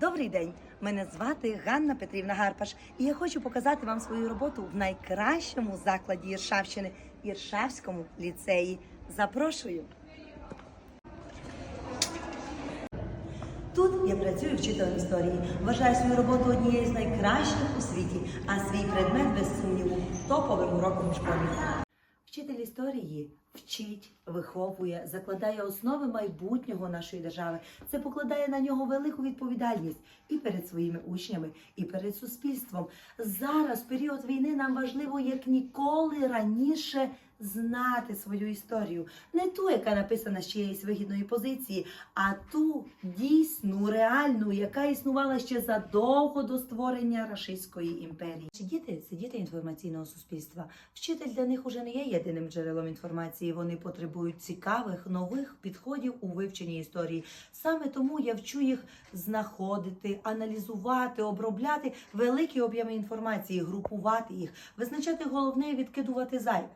Добрий день! Мене звати Ганна Петрівна Гарпаш, і я хочу показати вам свою роботу в найкращому закладі Іршавщини Іршавському ліцеї. Запрошую. Тут я працюю вчителем історії. Вважаю свою роботу однією з найкращих у світі, а свій предмет без сумніву топовим уроком в школі. Вчитель історії вчить, виховує, закладає основи майбутнього нашої держави. Це покладає на нього велику відповідальність і перед своїми учнями, і перед суспільством. Зараз, період війни, нам важливо як ніколи раніше знати свою історію, не ту, яка написана з чиєїсь вигідної позиції, а ту дійсну, реальну, яка існувала ще задовго до створення Рашистської імперії. Чи діти це діти інформаційного суспільства? Вчитель для них уже не є єдиним джерелом інформації. Вони потребують цікавих нових підходів у вивченні історії. Саме тому я вчу їх знаходити, аналізувати, обробляти великі об'єми інформації, групувати їх, визначати головне і відкидувати зайве.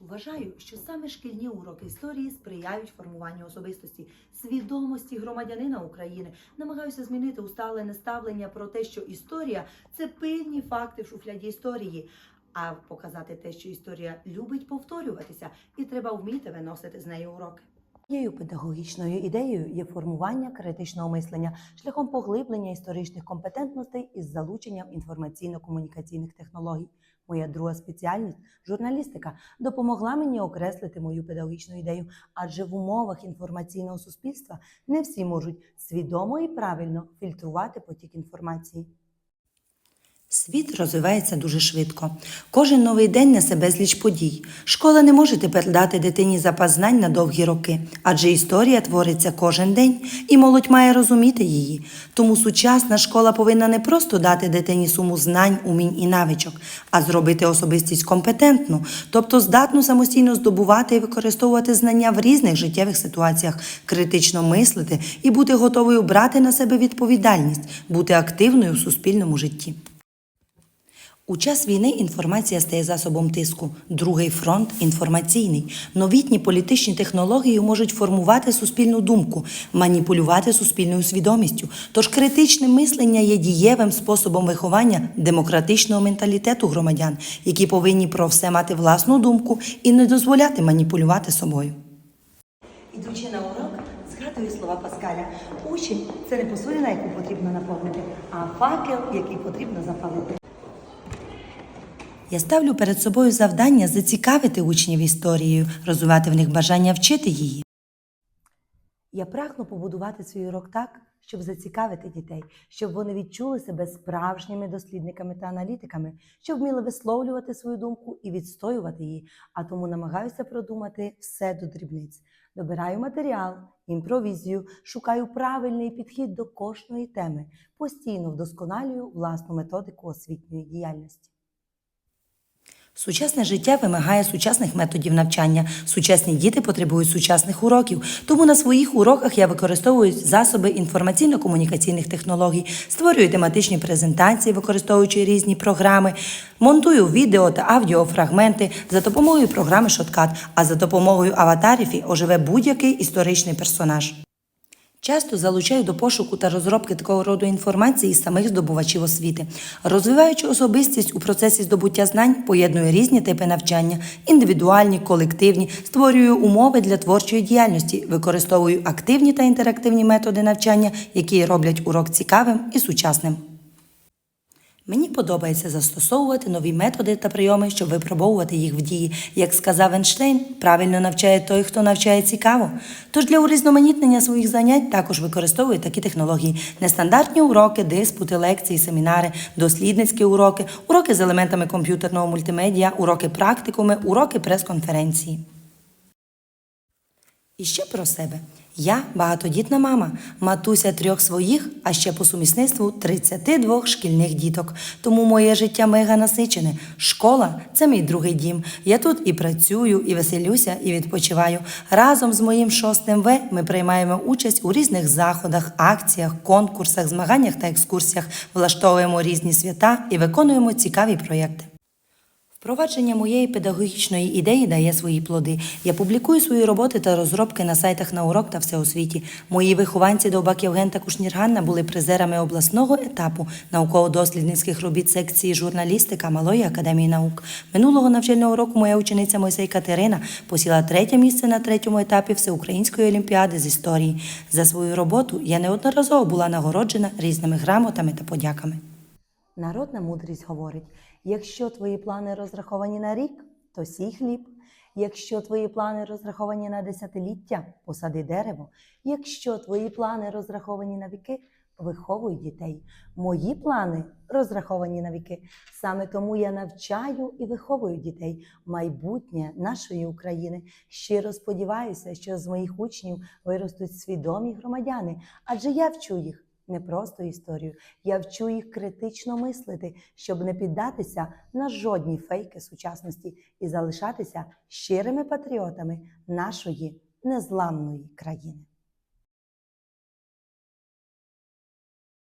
Вважаю, що саме шкільні уроки історії сприяють формуванню особистості, свідомості громадянина України. Намагаюся змінити усталене ставлення про те, що історія це пильні факти в шуфляді історії. А показати те, що історія любить повторюватися, і треба вміти виносити з неї уроки. Моєю педагогічною ідеєю є формування критичного мислення шляхом поглиблення історичних компетентностей із залученням інформаційно-комунікаційних технологій. Моя друга спеціальність журналістика допомогла мені окреслити мою педагогічну ідею, адже в умовах інформаційного суспільства не всі можуть свідомо і правильно фільтрувати потік інформації. Світ розвивається дуже швидко. Кожен новий день несе безліч подій. Школа не може тепер дати дитині запас знань на довгі роки, адже історія твориться кожен день, і молодь має розуміти її. Тому сучасна школа повинна не просто дати дитині суму знань, умінь і навичок, а зробити особистість компетентну, тобто здатну самостійно здобувати і використовувати знання в різних життєвих ситуаціях, критично мислити і бути готовою брати на себе відповідальність, бути активною в суспільному житті. У час війни інформація стає засобом тиску. Другий фронт інформаційний. Новітні політичні технології можуть формувати суспільну думку, маніпулювати суспільною свідомістю. Тож критичне мислення є дієвим способом виховання демократичного менталітету громадян, які повинні про все мати власну думку і не дозволяти маніпулювати собою. Ідучи на урок, згадую слова Паскаля. Учень це не посудина, яку потрібно наповнити, а факел, який потрібно запалити. Я ставлю перед собою завдання зацікавити учнів історією, розвивати в них бажання вчити її. Я прагну побудувати свій урок так, щоб зацікавити дітей, щоб вони відчули себе справжніми дослідниками та аналітиками, щоб вміли висловлювати свою думку і відстоювати її. А тому намагаюся продумати все до дрібниць. Добираю матеріал, імпровізію, шукаю правильний підхід до кожної теми, постійно вдосконалюю власну методику освітньої діяльності. Сучасне життя вимагає сучасних методів навчання. Сучасні діти потребують сучасних уроків. Тому на своїх уроках я використовую засоби інформаційно-комунікаційних технологій, створюю тематичні презентації, використовуючи різні програми, монтую відео та аудіофрагменти за допомогою програми Shotcut, а за допомогою аватарів оживе будь-який історичний персонаж. Часто залучаю до пошуку та розробки такого роду інформації самих здобувачів освіти. Розвиваючи особистість у процесі здобуття знань, поєдную різні типи навчання, індивідуальні, колективні, створюю умови для творчої діяльності, використовую активні та інтерактивні методи навчання, які роблять урок цікавим і сучасним. Мені подобається застосовувати нові методи та прийоми, щоб випробовувати їх в дії. Як сказав Ейнштейн, правильно навчає той, хто навчає цікаво. Тож для урізноманітнення своїх занять також використовую такі технології: нестандартні уроки, диспути, лекції, семінари, дослідницькі уроки, уроки з елементами комп'ютерного мультимедіа, уроки практикуми, уроки прес-конференції. І ще про себе. Я багатодітна мама, матуся трьох своїх, а ще по сумісництву 32 шкільних діток. Тому моє життя мега насичене. Школа це мій другий дім. Я тут і працюю, і веселюся, і відпочиваю. Разом з моїм шостим В ми приймаємо участь у різних заходах, акціях, конкурсах, змаганнях та екскурсіях, влаштовуємо різні свята і виконуємо цікаві проєкти. Впровадження моєї педагогічної ідеї дає свої плоди. Я публікую свої роботи та розробки на сайтах на урок та всеосвіті. Мої вихованці Довбак Євген та Кушнір Ганна були призерами обласного етапу науково-дослідницьких робіт секції журналістика Малої академії наук. Минулого навчального року моя учениця Мойсей Катерина посіла третє місце на третьому етапі Всеукраїнської олімпіади з історії. За свою роботу я неодноразово була нагороджена різними грамотами та подяками. Народна мудрість говорить: якщо твої плани розраховані на рік, то сій хліб. Якщо твої плани розраховані на десятиліття, посади дерево. Якщо твої плани розраховані на віки, виховуй дітей. Мої плани розраховані на віки. Саме тому я навчаю і виховую дітей майбутнє нашої України. Щиро сподіваюся, що з моїх учнів виростуть свідомі громадяни, адже я вчу їх не просто історію. Я вчу їх критично мислити, щоб не піддатися на жодні фейки сучасності і залишатися щирими патріотами нашої незламної країни.